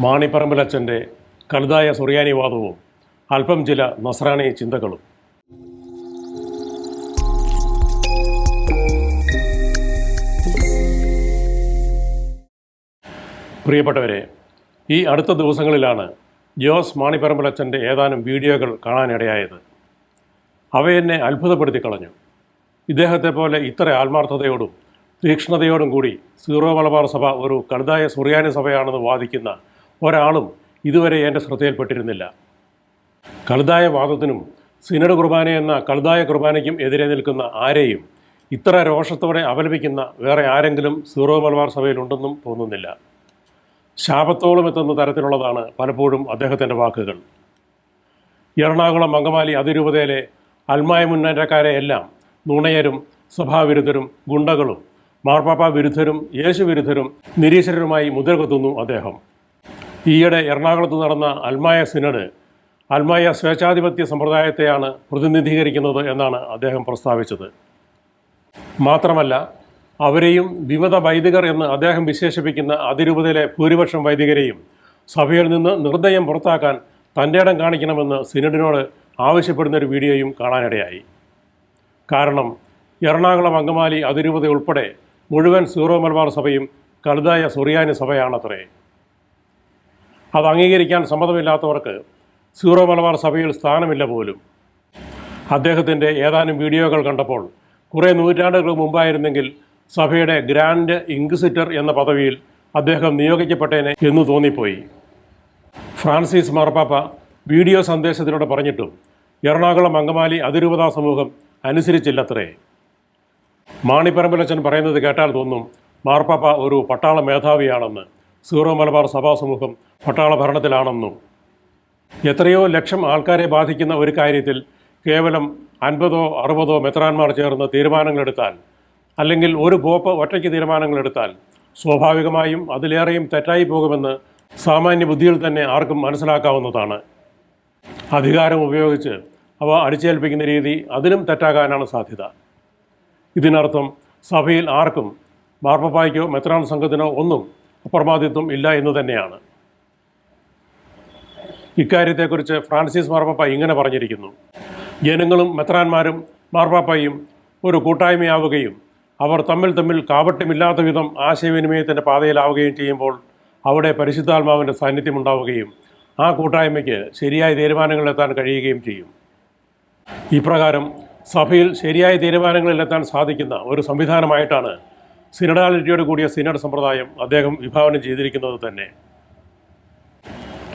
മാണിപ്പറമ്പിലച്ചന്റെ കലുതായ സുറിയാനിവാദവും അല്പം ചില നസ്രാണി ചിന്തകളും. പ്രിയപ്പെട്ടവരെ ഈ അടുത്ത ദിവസങ്ങളിലാണ് ജോസ് മാണിപ്പറമ്പിലച്ഛന്റെ ഏതാനും വീഡിയോകൾ കാണാനിടയായത്. അവയെന്നെ അത്ഭുതപ്പെടുത്തി കളഞ്ഞു. ഇദ്ദേഹത്തെ പോലെ ഇത്ര ആത്മാർത്ഥതയോടും തീക്ഷ്ണതയോടും കൂടി സീറോ മലബാർ സഭ ഒരു കടുതായ സുറിയാനി സഭയാണെന്ന് വാദിക്കുന്ന ഒരാളും ഇതുവരെ എന്റെ ശ്രദ്ധയിൽപ്പെട്ടിരുന്നില്ല. കളുതായ വാദത്തിനും സിനഡ് കുർബാന എന്ന കളുതായ കുർബാനയ്ക്കും എതിരെ നിൽക്കുന്ന ആരെയും ഇത്ര രോഷത്തോടെ അപലപിക്കുന്ന വേറെ ആരെങ്കിലും സീറോ മലബാർ സഭയിലുണ്ടെന്നും തോന്നുന്നില്ല. ശാപത്തോളം എത്തുന്ന തരത്തിലുള്ളതാണ് പലപ്പോഴും അദ്ദേഹത്തിന്റെ വാക്കുകൾ. എറണാകുളം അങ്കമാലി അതിരൂപതയിലെ അൽമായ മുന്നേറ്റക്കാരെയെല്ലാം നുണയരും സഭാവിരുദ്ധരും ഗുണ്ടകളും മാർപ്പാപ്പ വിരുദ്ധരും യേശു വിരുദ്ധരും നിരീശ്വരരുമായി മുദ്രകുത്തുന്നു അദ്ദേഹം. ഈയിടെ എറണാകുളത്ത് നടന്ന അൽമായ സിനഡ് അൽമായ സ്വേച്ഛാധിപത്യ സമ്പ്രദായത്തെയാണ് പ്രതിനിധീകരിക്കുന്നത് എന്നാണ് അദ്ദേഹം പ്രസ്താവിച്ചത്. മാത്രമല്ല അവരെയും വിമത വൈദികർ എന്ന് അദ്ദേഹം വിശേഷിപ്പിക്കുന്ന അതിരൂപതയിലെ ഭൂരിപക്ഷം വൈദികരെയും സഭയിൽ നിന്ന് നിർദ്ദയം പുറത്താക്കാൻ തന്റെ ഇടം കാണിക്കണമെന്ന് സിനഡിനോട് ആവശ്യപ്പെടുന്ന ഒരു വീഡിയോയും കാണാനിടയായി. കാരണം എറണാകുളം അങ്കമാലി അതിരൂപത ഉൾപ്പെടെ മുഴുവൻ സീറോ മലബാർ സഭയും കലുതായ സുറിയാനി സഭയാണത്രേ. അത് അംഗീകരിക്കാൻ സമ്മതമില്ലാത്തവർക്ക് സീറോ മലബാർ സഭയിൽ സ്ഥാനമില്ല പോലും. അദ്ദേഹത്തിന്റെ ഏതാനും വീഡിയോകൾ കണ്ടപ്പോൾ കുറേ നൂറ്റാണ്ടുകൾ മുമ്പായിരുന്നെങ്കിൽ സഭയുടെ ഗ്രാൻഡ് ഇൻക്വിസിറ്റർ എന്ന പദവിയിൽ അദ്ദേഹം നിയോഗിക്കപ്പെട്ടേനെ എന്ന് തോന്നിപ്പോയി. ഫ്രാൻസിസ് മാർപ്പാപ്പ വീഡിയോ സന്ദേശത്തിലൂടെ പറഞ്ഞിട്ടും എറണാകുളം അങ്കമാലി അതിരൂപതാ സമൂഹം അനുസരിച്ചില്ലത്രേ. മാണിപ്പറമ്പിലച്ചൻ പറയുന്നത് കേട്ടാൽ തോന്നും മാർപ്പാപ്പ ഒരു പട്ടാള മേധാവിയാണെന്ന് സീറോ മലബാർ സഭാ സമൂഹം പട്ടാള ഭരണത്തിലാണെന്നും എത്രയോ ലക്ഷം ആൾക്കാരെ ബാധിക്കുന്ന ഒരു കാര്യത്തിൽ കേവലം അൻപതോ അറുപതോ മെത്രാന്മാർ ചേർന്ന് തീരുമാനങ്ങളെടുത്താൽ അല്ലെങ്കിൽ ഒരു ബോപ്പ് ഒറ്റയ്ക്ക് തീരുമാനങ്ങളെടുത്താൽ സ്വാഭാവികമായും അതിലേറെയും തെറ്റായി പോകുമെന്ന് സാമാന്യ ബുദ്ധിയിൽ തന്നെ ആർക്കും മനസ്സിലാക്കാവുന്നതാണ്. അധികാരം ഉപയോഗിച്ച് അവ അടിച്ചേൽപ്പിക്കുന്ന രീതി അതിനും തെറ്റാകാനാണ് സാധ്യത. ഇതിനർത്ഥം സഭയിൽ ആർക്കും മാർപ്പപ്പായ്ക്കോ മെത്രാൻ സംഘത്തിനോ ഒന്നും അപ്രമാദിത്വം ഇല്ല എന്ന് തന്നെയാണ്. ഇക്കാര്യത്തെക്കുറിച്ച് ഫ്രാൻസിസ് മാർപ്പാപ്പ ഇങ്ങനെ പറഞ്ഞിരിക്കുന്നു. ജനങ്ങളും മെത്രാന്മാരും മാർപ്പാപ്പയും ഒരു കൂട്ടായ്മയാവുകയും അവർ തമ്മിൽ തമ്മിൽ കാപട്യമില്ലാത്ത വിധം ആശയവിനിമയത്തിന്റെ പാതയിലാവുകയും ചെയ്യുമ്പോൾ അവിടെ പരിശുദ്ധാത്മാവിന്റെ സാന്നിധ്യം ഉണ്ടാവുകയും ആ കൂട്ടായ്മയ്ക്ക് ശരിയായ തീരുമാനങ്ങളിലെത്താൻ കഴിയുകയും ചെയ്യും. ഇപ്രകാരം സഭയിൽ ശരിയായ തീരുമാനങ്ങളിലെത്താൻ സാധിക്കുന്ന ഒരു സംവിധാനമായിട്ടാണ് സിനഡാലിറ്റിയോട് കൂടിയ സിനഡ് സമ്പ്രദായം അദ്ദേഹം വിഭാവനം ചെയ്തിരിക്കുന്നത് തന്നെ.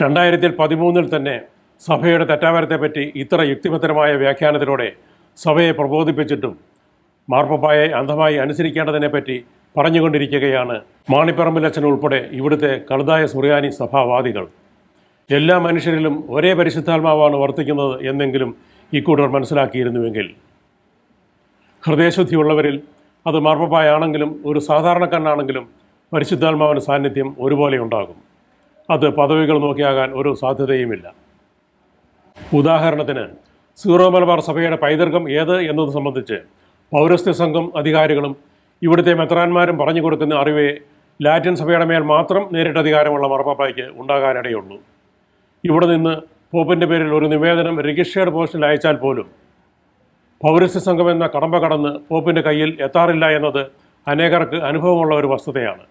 രണ്ടായിരത്തി പതിമൂന്നിൽ തന്നെ സഭയുടെ തെറ്റാവരത്തെപ്പറ്റി ഇത്ര യുക്തിഭദ്രമായ വ്യാഖ്യാനത്തിലൂടെ സഭയെ പ്രബോധിപ്പിച്ചിട്ടും മാർപ്പപ്പായെ അന്ധമായി അനുസരിക്കേണ്ടതിനെപ്പറ്റി പറഞ്ഞുകൊണ്ടിരിക്കുകയാണ് മാണിപ്പറമ്പിൽ അച്ഛൻ ഉൾപ്പെടെ ഇവിടുത്തെ കളുതായ സുറിയാനി സഭാവാദികൾ. എല്ലാ മനുഷ്യരിലും ഒരേ പരിശുദ്ധാത്മാവാണ് വർത്തിക്കുന്നത് എന്നെങ്കിലും ഇക്കൂട്ടർ മനസ്സിലാക്കിയിരുന്നുവെങ്കിൽ. ഹൃദയശുദ്ധിയുള്ളവരിൽ അത് മാർപ്പപ്പായാണെങ്കിലും ഒരു സാധാരണക്കാരനാണെങ്കിലും പരിശുദ്ധാത്മാവിന്റെ സാന്നിധ്യം ഒരുപോലെ ഉണ്ടാകും. അത് പദവികൾ നോക്കിയാകാൻ ഒരു സാധ്യതയുമില്ല. ഉദാഹരണത്തിന് സീറോ മലബാർ സഭയുടെ പൈതൃകം ഏത് എന്നത് സംബന്ധിച്ച് പൗരസ്ത്യ സംഘം അധികാരികളും ഇവിടുത്തെ മെത്രാന്മാരും പറഞ്ഞു കൊടുക്കുന്ന അറിവേ ലാറ്റിൻ സഭയുടെ മേൽ മാത്രം നേരിട്ട് അധികാരമുള്ള മറപ്പാപ്പയ്ക്ക് ഉണ്ടാകാനിടയുള്ളൂ. ഇവിടെ നിന്ന് പോപ്പിന്റെ പേരിൽ ഒരു നിവേദനം രജിസ്റ്റേർഡ് പോസ്റ്റിൽ അയച്ചാൽ പോലും പൗരസ്ത്യ സംഘം എന്ന കടമ്പ കടന്ന് പോപ്പിന്റെ കയ്യിൽ എത്താറില്ല എന്നത് അനേകർക്ക് അനുഭവമുള്ള ഒരു വസ്തുതയാണ്.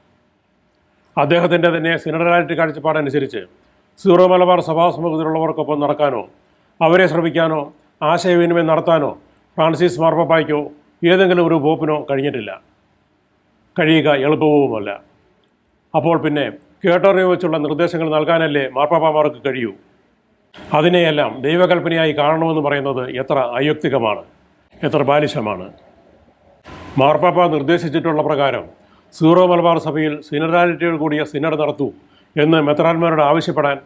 അദ്ദേഹത്തിന്റെ തന്നെ സിനഡലാലിറ്റി കാഴ്ചപ്പാടനുസരിച്ച് സീറോ മലബാർ സഭാ സമൂഹത്തിലുള്ളവർക്കൊപ്പം നടക്കാനോ അവരെ ശ്രമിക്കാനോ ആശയവിനിമയം നടത്താനോ ഫ്രാൻസിസ് മാർപ്പാപ്പായ്ക്കോ ഏതെങ്കിലും ഒരു പോപ്പിനോ കഴിഞ്ഞിട്ടില്ല. കഴിയുക എളുപ്പവുമല്ല. അപ്പോൾ പിന്നെ കേട്ടറിവ് വെച്ചുള്ള നിർദ്ദേശങ്ങൾ നൽകാനല്ലേ മാർപ്പാപ്പമാർക്ക് കഴിയൂ? അതിനെയെല്ലാം ദൈവകൽപ്പനയായി കാണണമെന്ന് പറയുന്നത് എത്ര അയുക്തികമാണ് എത്ര ബാലിശമാണ്. മാർപ്പാപ്പ നിർദ്ദേശിച്ചിട്ടുള്ള പ്രകാരം സീറോ മലബാർ സഭയിൽ സിനറാലിറ്റിയോട് കൂടിയ സിനഡ് നടത്തൂ എന്ന് മെത്രാന്മാരോട് ആവശ്യപ്പെടാൻ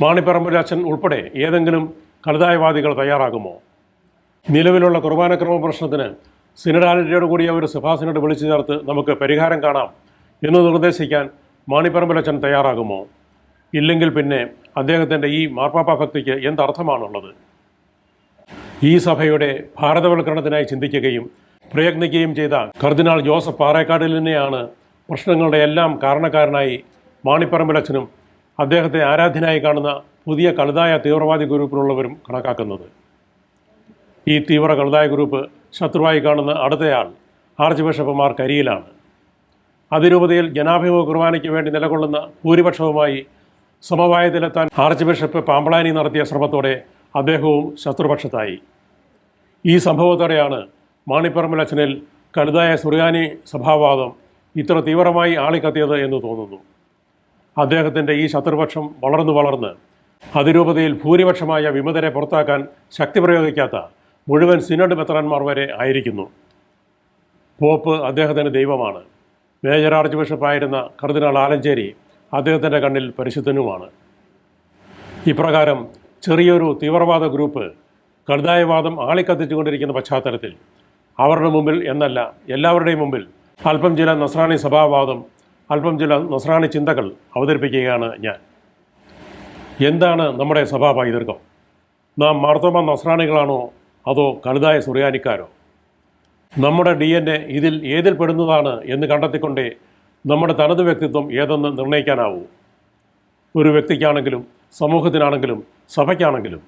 മാണിപ്പറമ്പുരാച്ചൻ ഉൾപ്പെടെ ഏതെങ്കിലും കളിതായവാദികൾ തയ്യാറാകുമോ? നിലവിലുള്ള കുർബാനക്രമ പ്രശ്നത്തിന് സിനഡാലിറ്റിയോട് കൂടിയ ഒരു സഭാസിനോട് വിളിച്ചു ചേർത്ത് നമുക്ക് പരിഹാരം കാണാം എന്ന് നിർദ്ദേശിക്കാൻ മാണിപ്പറമ്പിലച്ചൻ തയ്യാറാകുമോ? ഇല്ലെങ്കിൽ പിന്നെ അദ്ദേഹത്തിന്റെ ഈ മാർപ്പാപ്പ ഭക്തിക്ക് എന്തർത്ഥമാണുള്ളത്? ഈ സഭയുടെ ഭാരതവൽക്കരണത്തിനായി ചിന്തിക്കുകയും പ്രയത്നിക്കുകയും ചെയ്ത കർദിനാൾ ജോസഫ് പാറേക്കാടിലിനെയാണ് പ്രശ്നങ്ങളുടെ എല്ലാം കാരണക്കാരനായി മാണിപ്പറമ്പിലച്ചനും അദ്ദേഹത്തെ ആരാധ്യനായി കാണുന്ന പുതിയ കളുതായ തീവ്രവാദി ഗ്രൂപ്പിലുള്ളവരും കണക്കാക്കുന്നത്. ഈ തീവ്ര കളുതായ ഗ്രൂപ്പ് ശത്രുവായി കാണുന്ന അടുത്തയാൾ ആർച്ച് ബിഷപ്പുമാർ കരിയിലാണ്. അതിരൂപതയിൽ ജനാഭിമുഖ കുർബാനയ്ക്ക് വേണ്ടി നിലകൊള്ളുന്ന ഭൂരിപക്ഷവുമായി സമവായത്തിലെത്താൻ ആർച്ച് ബിഷപ്പ് പാമ്പളാനി നടത്തിയ ശ്രമത്തോടെ അദ്ദേഹവും ശത്രുപക്ഷത്തായി. ഈ സംഭവത്തോടെയാണ് മാണിപ്പറമ്പിൽ അച്ഛനിൽ കടുതായ സുറിയാനി സഭാവാദം ഇത്ര തീവ്രമായി ആളിക്കത്തിയത് എന്ന് തോന്നുന്നു. അദ്ദേഹത്തിന്റെ ഈ ശത്രുപക്ഷം വളർന്നു വളർന്ന് അതിരൂപതയിൽ ഭൂരിപക്ഷമായ വിമതരെ പുറത്താക്കാൻ ശക്തി പ്രയോഗിക്കാത്ത മുഴുവൻ സിനഡ് മെത്രാന്മാർ വരെ ആയിരിക്കുന്നു. പോപ്പ് അദ്ദേഹത്തിന്റെ ദൈവമാണ്. മേജർ ആർച്ച് ബിഷപ്പായിരുന്ന കർദിനാൾ ആലഞ്ചേരി അദ്ദേഹത്തിന്റെ കണ്ണിൽ പരിശുദ്ധനുമാണ്. ഇപ്രകാരം ചെറിയൊരു തീവ്രവാദ ഗ്രൂപ്പ് കടുതായവാദം ആളിക്കത്തിച്ചുകൊണ്ടിരിക്കുന്ന പശ്ചാത്തലത്തിൽ അവരുടെ മുമ്പിൽ എന്നല്ല എല്ലാവരുടെയും മുമ്പിൽ അല്പം ചില നസ്രാണി സഭാവാദം അല്പം ചില നസ്രാണി ചിന്തകൾ അവതരിപ്പിക്കുകയാണ് ഞാൻ. എന്താണ് നമ്മുടെ സഭാ പൈതൃകം? നാം മാർത്തോമ നസ്രാണികളാണോ അതോ കരുതായ സുറിയാനിക്കാരോ? നമ്മുടെ ഡി എൻ എ ഇതിൽ ഏതിൽ പെടുന്നതാണ് എന്ന് കണ്ടെത്തിക്കൊണ്ടേ നമ്മുടെ തനത് വ്യക്തിത്വം ഏതെന്ന് നിർണയിക്കാനാവൂ. ഒരു വ്യക്തിക്കാണെങ്കിലും സമൂഹത്തിനാണെങ്കിലും സഭയ്ക്കാണെങ്കിലും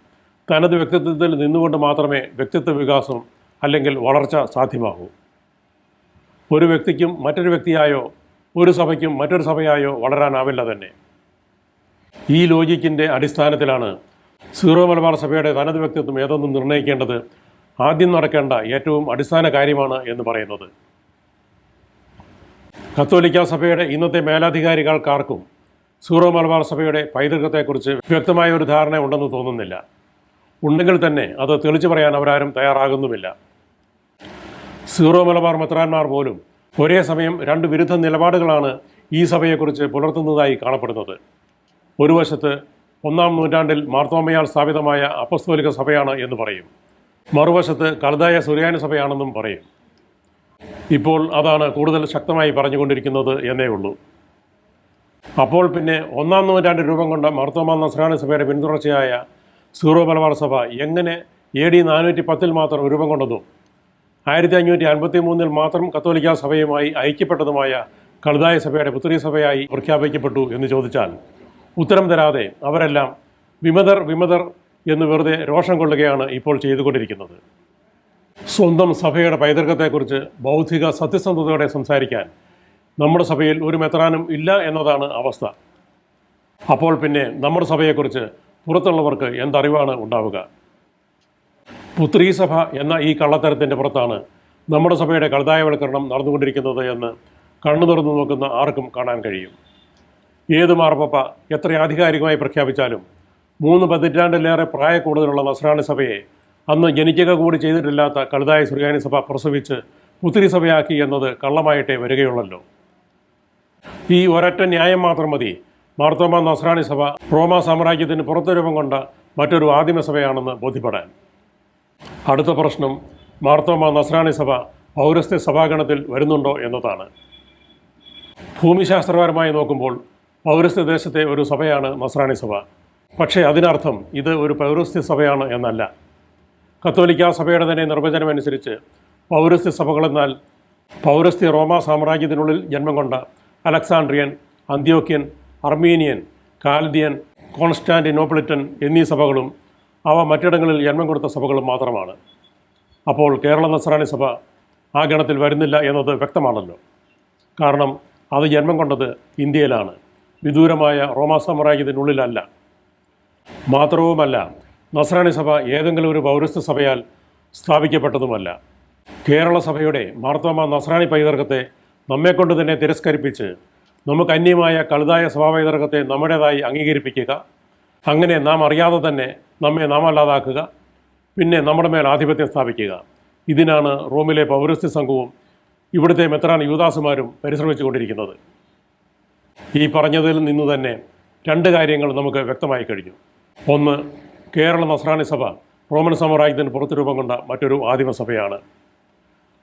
തനത് വ്യക്തിത്വത്തിൽ നിന്നുകൊണ്ട് മാത്രമേ വ്യക്തിത്വ വികാസം അല്ലെങ്കിൽ വളർച്ച സാധ്യമാകൂ. ഒരു വ്യക്തിക്കും മറ്റൊരു വ്യക്തിയായോ ഒരു സഭയ്ക്കും മറ്റൊരു സഭയായോ വളരാനാവില്ല തന്നെ. ഈ ലോജിക്കിന്റെ അടിസ്ഥാനത്തിലാണ് സീറോ മലബാർ സഭയുടെ തനത് വ്യക്തിത്വം ഏതെന്ന് നിർണയിക്കേണ്ടത് ആദ്യം നടക്കേണ്ട ഏറ്റവും അടിസ്ഥാന കാര്യമാണ് എന്ന് പറയുന്നത്. കത്തോലിക്ക സഭയുടെ ഇന്നത്തെ മേലാധികാരികൾക്കാർക്കും സീറോ മലബാർ സഭയുടെ പൈതൃകത്തെക്കുറിച്ച് വ്യക്തമായ ഒരു ധാരണ ഉണ്ടെന്ന് തോന്നുന്നില്ല. ഉണ്ടെങ്കിൽ തന്നെ അത് തെളിച്ചു പറയാൻ അവരാരും തയ്യാറാകുന്നുമില്ല. സീറോ മലബാർ മെത്രാന്മാർ പോലും ഒരേ സമയം രണ്ട് വിരുദ്ധ നിലപാടുകളാണ് ഈ സഭയെക്കുറിച്ച് പുലർത്തുന്നതായി കാണപ്പെടുന്നത്. ഒരു വശത്ത് ഒന്നാം നൂറ്റാണ്ടിൽ മാർത്തോമയാൽ സ്ഥാപിതമായ അപ്പസ്തോലിക സഭയാണ് എന്ന് പറയും. മറുവശത്ത് കളുതായ സുറിയാനി സഭയാണെന്നും പറയും. ഇപ്പോൾ അതാണ് കൂടുതൽ ശക്തമായി പറഞ്ഞുകൊണ്ടിരിക്കുന്നത് എന്നേ ഉള്ളൂ. അപ്പോൾ പിന്നെ ഒന്നാം നൂറ്റാണ്ട് രൂപം കൊണ്ട മാർത്തോമ നസ്രാണി സഭയുടെ പിന്തുടർച്ചയായ സീറോ മലബാർ സഭ എങ്ങനെ എ ഡി നാനൂറ്റി പത്തിൽ മാത്രം രൂപം കൊണ്ടതും ആയിരത്തി അഞ്ഞൂറ്റി അൻപത്തി മൂന്നിൽ മാത്രം കത്തോലിക്കാ സഭയുമായി ഐക്യപ്പെട്ടതുമായ കളുതായ സഭയുടെ പുത്രി സഭയായി പ്രഖ്യാപിക്കപ്പെട്ടു എന്ന് ചോദിച്ചാൽ ഉത്തരം തരാതെ അവരെല്ലാം വിമതർ വിമതർ എന്ന് വെറുതെ രോഷം കൊള്ളുകയാണ് ഇപ്പോൾ ചെയ്തുകൊണ്ടിരിക്കുന്നത്. സ്വന്തം സഭയുടെ പൈതൃകത്തെക്കുറിച്ച് ബൗദ്ധിക സത്യസന്ധതയോടെ സംസാരിക്കാൻ നമ്മുടെ സഭയിൽ ഒരു മെത്രാനും ഇല്ല എന്നതാണ് അവസ്ഥ. അപ്പോൾ പിന്നെ നമ്മുടെ സഭയെക്കുറിച്ച് പുറത്തുള്ളവർക്ക് എന്തറിവാണ് ഉണ്ടാവുക? പുത്രീ സഭ എന്ന ഈ കള്ളത്തരത്തിന്റെ പുറത്താണ് നമ്മുടെ സഭയുടെ കളതായവൽക്കരണം നടന്നുകൊണ്ടിരിക്കുന്നത് എന്ന് കണ്ണു തുറന്നു നോക്കുന്ന ആർക്കും കാണാൻ കഴിയും. ഏത് മാർപ്പപ്പ എത്ര ആധികാരികമായി പ്രഖ്യാപിച്ചാലും മൂന്ന് പതിറ്റാണ്ടിലേറെ പ്രായ കൂടുതലുള്ള നസ്രാണി സഭയെ അന്ന് ജനിക്കുക കൂടി ചെയ്തിട്ടില്ലാത്ത കഴുതായ സുറിയാനി സഭ പ്രസവിച്ച് പുത്രി സഭയാക്കി എന്നത് കള്ളമായിട്ടേ വരികയുള്ളല്ലോ. ഈ ഒരൊറ്റ ന്യായം മാത്രം മതി. മാർത്തോമ നസ്രാണി സഭ റോമ സാമ്രാജ്യത്തിന് പുറത്തു രൂപം കൊണ്ട മറ്റൊരു ആദിമസഭയാണെന്ന് ബോധ്യപ്പെടാൻ. അടുത്ത പ്രശ്നം മാർത്തോമ നസ്രാണി സഭ പൗരസ്ത്യ സഭാഗണത്തിൽ വരുന്നുണ്ടോ എന്നതാണ്. ഭൂമിശാസ്ത്രപരമായി നോക്കുമ്പോൾ പൗരസ്ത്യ ദേശത്തെ ഒരു സഭയാണ് നസ്രാണി സഭ. പക്ഷേ അതിനർത്ഥം ഇത് ഒരു പൗരസ്ത്യ സഭയാണ് എന്നല്ല. കത്തോലിക്ക സഭയുടെ തന്നെ നിർവചനമനുസരിച്ച് പൗരസ്ത്യ സഭകളെന്നാൽ പൗരസ്ത്യ റോമ സാമ്രാജ്യത്തിനുള്ളിൽ ജന്മം കൊണ്ട Alexandrian Antiochian Armenian Chaldean Constantinopolitan എന്നീ സഭകളും അവ മറ്റിടങ്ങളിൽ ജന്മം കൊടുത്ത സഭകളും മാത്രമാണ്. അപ്പോൾ കേരള നസറാണി സഭ ആ ഗണത്തിൽ വരുന്നില്ല എന്നത് വ്യക്തമാണല്ലോ. കാരണം അത് ജന്മം കൊണ്ടത് ഇന്ത്യയിലാണ്. വിദൂരമായ റോമാ സാമ്രാജ്യത്തിനുള്ളിലല്ല. മാത്രവുമല്ല നസ്രാണി സഭ ഏതെങ്കിലും ഒരു പൗരസ്ത്യ സഭയാൽ സ്ഥാപിക്കപ്പെട്ടതുമല്ല. കേരള സഭയുടെ മാർത്തോമ നസ്രാണി പൈതൃകത്തെ നമ്മെക്കൊണ്ട് തന്നെ തിരസ്കരിപ്പിച്ച് നമുക്ക് അന്യമായ കളുതായ സഭാപൈതൃകത്തെ നമ്മുടേതായി അംഗീകരിപ്പിക്കുക അങ്ങനെ നാം അറിയാതെ തന്നെ നമ്മെ നാം അല്ലാതാക്കുക പിന്നെ നമ്മുടെ മേൽ ആധിപത്യം സ്ഥാപിക്കുക. ഇതിനാണ് റോമിലെ പൗരസ്ത്യ സംഘവും ഇവിടുത്തെ മെത്രാൻ യുവദാസുമാരും പരിശ്രമിച്ചുകൊണ്ടിരിക്കുന്നത്. ഈ പറഞ്ഞതിൽ നിന്ന് തന്നെ രണ്ട് കാര്യങ്ങൾ നമുക്ക് വ്യക്തമായി കഴിഞ്ഞു. ഒന്ന് കേരള നസ്രാണി സഭ റോമൻ സാമ്രാജ്യത്തിന് പുറത്ത് രൂപം കൊണ്ട മറ്റൊരു ആദിമ സഭയാണ്.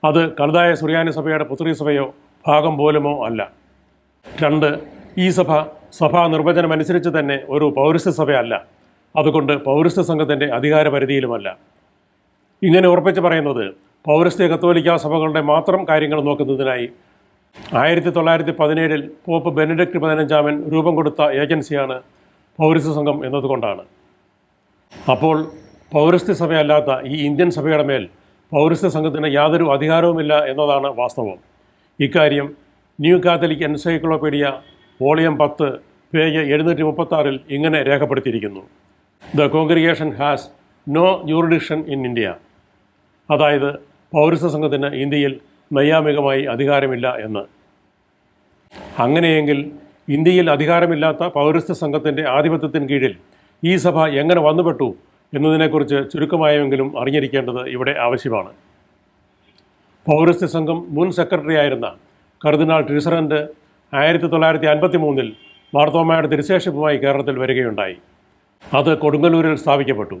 അത് കലുതായ സുറിയാനി സഭയുടെ പുത്രി സഭയോ ഭാഗം പോലുമോ അല്ല. രണ്ട് ഈ സഭ സഭാ നിർവചനം അനുസരിച്ച് തന്നെ ഒരു പൗരസ്ത്യ സഭയല്ല. അതുകൊണ്ട് പൗരസ്ത്യ സംഘത്തിന്റെ അധികാര പരിധിയിലുമല്ല ഇങ്ങനെ ഉറപ്പിച്ച് പറയുന്നത് പൗരസ്ത്യ കത്തോലിക്ക സഭകളുടെ മാത്രം കാര്യങ്ങൾ നോക്കുന്നതിനായി ആയിരത്തി തൊള്ളായിരത്തി പതിനേഴിൽ പോപ്പ് ബെനഡിക്ട് പതിനഞ്ചാമൻ രൂപം കൊടുത്ത ഏജൻസിയാണ് പൗരസ്ത്യ സംഘം എന്നതുകൊണ്ടാണ്. അപ്പോൾ പൗരസ്ത്യ സഭയല്ലാത്ത ഈ ഇന്ത്യൻ സഭയുടെ മേൽ പൗരസ്ത്യ സംഘത്തിന് യാതൊരു അധികാരവുമില്ല എന്നതാണ് വാസ്തവം. ഇക്കാര്യം ന്യൂ കാത്തലിക് എൻസൈക്ലോപീഡിയ വോളിയം പത്ത് പേജ് എഴുന്നൂറ്റി മുപ്പത്താറിൽ ഇങ്ങനെ രേഖപ്പെടുത്തിയിരിക്കുന്നു. The congregation has no jurisdiction in India. അതായത് പൗരസ്ത്യ സംഘത്തിന് ഇന്ത്യയിൽ നൈയാമികമായി അധികാരമില്ല എന്ന്. അങ്ങനെയെങ്കിൽ ഇന്ത്യയിൽ അധികാരമില്ലാത്ത പൗരസ്ത്യ സംഘത്തിന്റെ ആധിപത്യത്തിന് കീഴിൽ ഈ സഭ എങ്ങനെ വന്നുപെട്ടു എന്നതിനെക്കുറിച്ച് ചുരുക്കമായെങ്കിലും അറിഞ്ഞിരിക്കേണ്ടത് ഇവിടെ ആവശ്യമാണ്. പൗരസ്ത്യ സംഘം മുൻ സെക്രട്ടറി ആയിരുന്ന കർദിനാൾ ട്രിസറന്റ് ആയിരത്തി തൊള്ളായിരത്തി അൻപത്തി മൂന്നിൽ മാർത്തോമയുടെ തിരുശേഷിപ്പുമായി കേരളത്തിൽ വരികയുണ്ടായി. അത് കൊടുങ്ങല്ലൂരിൽ സ്ഥാപിക്കപ്പെട്ടു.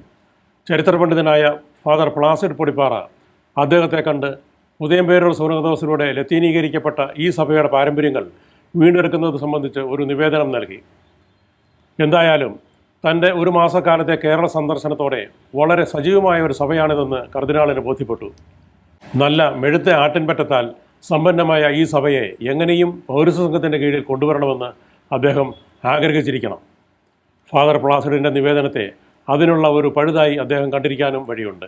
ചരിത്രപണ്ഡിതനായ ഫാദർ പ്ലാസിഡ് പൊടിപ്പാറ അദ്ദേഹത്തെ കണ്ട് ഉദയംപേരൂർ സൗരദോസിലൂടെ ലത്തീനീകരിക്കപ്പെട്ട ഈ സഭയുടെ പാരമ്പര്യങ്ങൾ വീണ്ടെടുക്കുന്നത് സംബന്ധിച്ച് ഒരു നിവേദനം നൽകി. എന്തായാലും തന്റെ ഒരു മാസക്കാലത്തെ കേരള സന്ദർശനത്തോടെ വളരെ സജീവമായ ഒരു സഭയാണിതെന്ന് കർദിനാളിന് ബോധ്യപ്പെട്ടു. നല്ല മെഴുത്ത ആട്ടിൻപറ്റത്താൽ സമ്പന്നമായ ഈ സഭയെ എങ്ങനെയും പൗരസ സംഘത്തിന്റെ കീഴിൽ കൊണ്ടുവരണമെന്ന് അദ്ദേഹം ആഗ്രഹിച്ചിരിക്കണം. ഫാദർ പ്ലാസിഡിന്റെ നിവേദനത്തെ അതിനുള്ള ഒരു പഴുതായി അദ്ദേഹം കണ്ടിരിക്കാനും വഴിയുണ്ട്.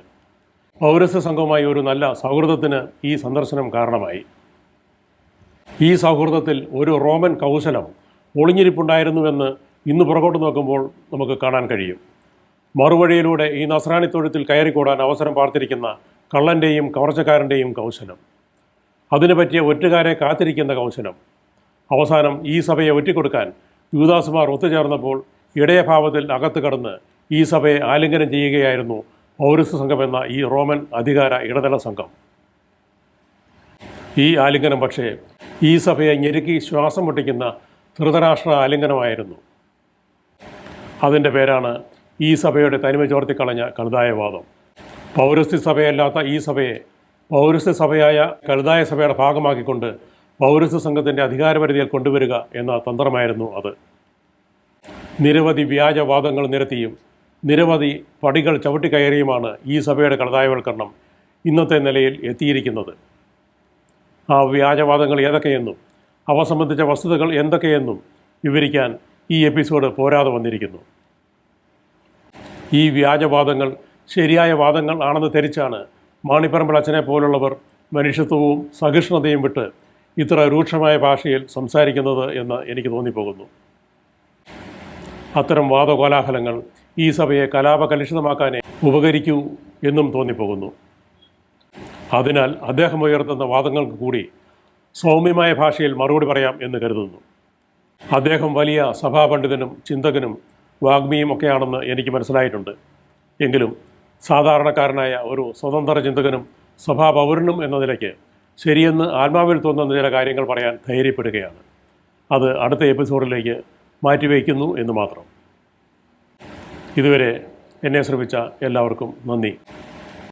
പൗരസ സംഘവുമായി ഒരു നല്ല സൗഹൃദത്തിന് ഈ സന്ദർശനം കാരണമായി. ഈ സൗഹൃദത്തിൽ ഒരു റോമൻ കൗശലം ഒളിഞ്ഞിരിപ്പുണ്ടായിരുന്നുവെന്ന് ഇന്ന് പുറകോട്ട് നോക്കുമ്പോൾ നമുക്ക് കാണാൻ കഴിയും. മറുവഴിയിലൂടെ ഈ നസ്രാണി തൊഴുത്തിൽ കയറിക്കൂടാൻ അവസരം പാർത്തിരിക്കുന്ന കള്ളന്റെയും കവർച്ചക്കാരന്റെയും കൗശലം. അതിനു പറ്റിയ ഒറ്റുകാരെ കാത്തിരിക്കുന്ന കൗശലം. അവസാനം ഈ സഭയെ ഒറ്റിക്കൊടുക്കാൻ യൂദാസുമാർ ഒത്തുചേർന്നപ്പോൾ ഇടയഭാവത്തിൽ അകത്ത് കടന്ന് ഈ സഭയെ ആലിംഗനം ചെയ്യുകയായിരുന്നു പൗരസ്ത്യ സംഘം എന്ന ഈ റോമൻ അധികാര ഇടതല സംഘം. ഈ ആലിംഗനം പക്ഷേ ഈ സഭയെ ഞെരുക്കി ശ്വാസം മുട്ടിക്കുന്ന ധൃതരാഷ്ട്ര ആലിംഗനമായിരുന്നു. അതിന്റെ പേരാണ് ഈ സഭയുടെ തനിമ ചോർത്തിക്കളഞ്ഞ കലുതായവാദം പൗരസ്ത്യ സഭയല്ലാത്ത ഈ സഭയെ പൗരസ്ത്യ സഭയായ കരുതായ സഭയുടെ ഭാഗമാക്കിക്കൊണ്ട് പൗരസ്ത്യ സംഘത്തിന്റെ അധികാരപരിധിയിൽ കൊണ്ടുവരിക എന്ന തന്ത്രമായിരുന്നു അത്. നിരവധി വ്യാജവാദങ്ങൾ നിരത്തിയും നിരവധി പടികൾ ചവിട്ടിക്കയറിയുമാണ് ഈ സഭയുടെ കടതായവൽക്കരണം ഇന്നത്തെ നിലയിൽ എത്തിയിരിക്കുന്നത്. ആ വ്യാജവാദങ്ങൾ ഏതൊക്കെയെന്നും അവ സംബന്ധിച്ച വസ്തുതകൾ എന്തൊക്കെയെന്നും വിവരിക്കാൻ ഈ എപ്പിസോഡ് പോരാതെ വന്നിരിക്കുന്നു. ഈ വ്യാജവാദങ്ങൾ ശരിയായ വാദങ്ങൾ ആണെന്ന് ധരിച്ചാണ് മാണിപ്പറമ്പിൽ അച്ഛനെ പോലുള്ളവർ മനുഷ്യത്വവും സഹിഷ്ണുതയും വിട്ട് ഇത്ര രൂക്ഷമായ ഭാഷയിൽ സംസാരിക്കുന്നത് എന്ന് എനിക്ക് തോന്നിപ്പോകുന്നു. അത്തരം വാദകോലാഹലങ്ങൾ ഈ സഭയെ കലാപകലുഷിതമാക്കാനേ ഉപകരിക്കൂ എന്നും തോന്നിപ്പോകുന്നു. അതിനാൽ അദ്ദേഹം ഉയർത്തുന്ന വാദങ്ങൾക്ക് കൂടി സൗമ്യമായ ഭാഷയിൽ മറുപടി പറയാം എന്ന് കരുതുന്നു. അദ്ദേഹം വലിയ സഭാപണ്ഡിതനും ചിന്തകനും വാഗ്മിയും ഒക്കെയാണെന്ന് എനിക്ക് മനസ്സിലായിട്ടുണ്ട്. എങ്കിലും സാധാരണക്കാരനായ ഒരു സ്വതന്ത്ര ചിന്തകനും സഭാപൗരനും എന്ന നിലയ്ക്ക് ശരിയെന്ന് ആത്മാവിൽ തോന്നുന്ന ചില കാര്യങ്ങൾ പറയാൻ ധൈര്യപ്പെടുകയാണ്. അത് അടുത്ത എപ്പിസോഡിലേക്ക് മാറ്റിവെക്കുന്നു എന്ന് മാത്രം. ഇതുവരെ എന്നെ ശ്രമിച്ച എല്ലാവർക്കും നന്ദി.